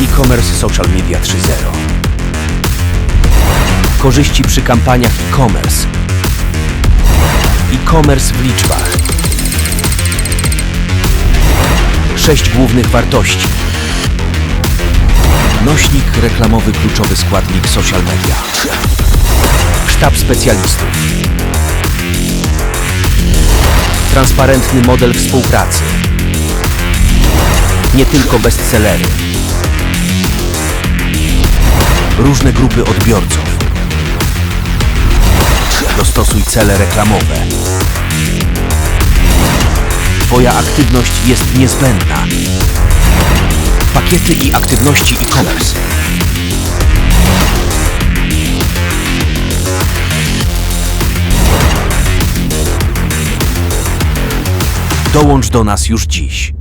e-commerce social media 3.0. Korzyści przy kampaniach e-commerce. E-commerce w liczbach. Sześć głównych wartości. Nośnik reklamowy kluczowy składnik social media. Sztab specjalistów. Transparentny model współpracy. Nie tylko bestsellery. Różne grupy odbiorców. Dostosuj cele reklamowe. Twoja aktywność jest niezbędna. Pakiety i aktywności e-commerce. Dołącz do nas już dziś.